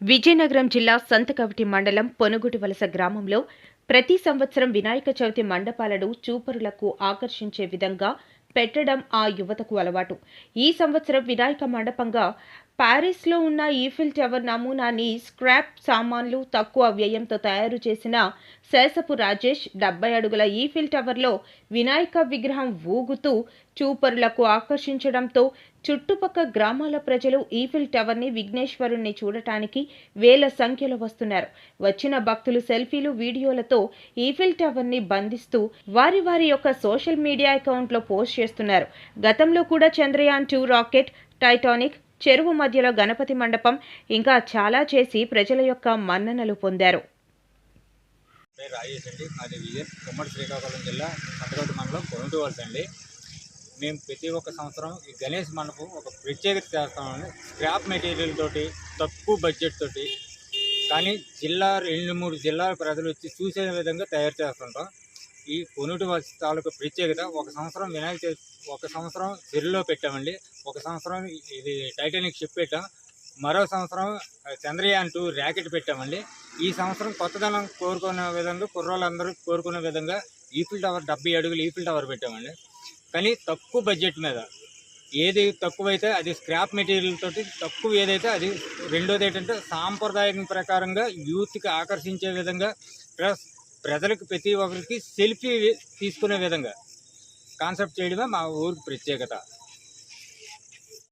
విజయనగరం జిల్లా సంతకవిటి మండలం పొనుగుటి వలస గ్రామంలో ప్రతి సంవత్సరం వినాయక చవితి మండపాలను చూపరులకు ఆకర్షించే విధంగా పెట్టడం ఆ యువతకు అలవాటు. ఈ సంవత్సరం వినాయక మండపంగా ప్యారిస్లో ఉన్న ఈఫిల్ టవర్ నమూనాని స్క్రాప్ సామాన్లు తక్కువ వ్యయంతో తయారు చేసిన శేషపు రాజేష్ డెబ్బై అడుగుల ఈఫిల్ టవర్లో వినాయక విగ్రహం ఊగుతూ చూపరులకు ఆకర్షించడంతో చుట్టుపక్క గ్రామాల ప్రజలు ఈఫిల్ టవర్ని విఘ్నేశ్వరుణ్ణి చూడటానికి వేల సంఖ్యలో వస్తున్నారు. వచ్చిన భక్తులు సెల్ఫీలు వీడియోలతో ఈఫిల్ టవర్ని బంధిస్తూ వారి వారి యొక్క సోషల్ మీడియా అకౌంట్లో పోస్ట్ చేస్తున్నారు. గతంలో కూడా చంద్రయాన్ టూ రాకెట్ టైటానిక్ చెరువు మధ్యలో గణపతి మండపం ఇంకా చాలా చేసి ప్రజల యొక్క మన్ననలు పొందారు. పేరు రాజేష్ అండి. మాది విజయ్ ఉమ్మడి శ్రీకాకుళం జిల్లా సంతగట్టు మండలం కొనుటి వలస అండి. మేము ప్రతి ఒక్క సంవత్సరం ఈ గణేష్ మండపం ఒక ప్రత్యేకత చేస్తామండి స్క్రాప్ మెటీరియల్ తోటి తక్కువ బడ్జెట్ తోటి కానీ జిల్లా రెండు మూడు జిల్లాల ప్రజలు వచ్చి చూసే విధంగా తయారు చేస్తుంటాం. ఈ కొనుటి తాలూకు ప్రత్యేకత ఒక సంవత్సరం వినాయక ఒక సంవత్సరం చెరువులో పెట్టామండి. ఒక సంవత్సరం ఇది టైటానిక్ షిప్ పెట్టాం. మరో సంవత్సరం చంద్రయాన్ టూ ర్యాకెట్ పెట్టామండి. ఈ సంవత్సరం కొత్తదనం కోరుకునే విధంగా కుర్రోళ్ళందరూ కోరుకునే విధంగా ఈఫిల్ టవర్ డెబ్బై అడుగులు ఈఫిల్ టవర్ పెట్టామండి. కానీ తక్కువ బడ్జెట్ మీద ఏది తక్కువైతే అది స్క్రాప్ మెటీరియల్ తోటి తక్కువ ఏదైతే అది రెండోది ఏంటంటే సాంప్రదాయం ప్రకారంగా యూత్కి ఆకర్షించే విధంగా ప్లస్ ప్రజలకు ప్రతి ఒక్కరికి సెల్ఫీ తీసుకునే విధంగా కాన్సెప్ట్ చేయడమే మా ఊరికి ప్రత్యేకత.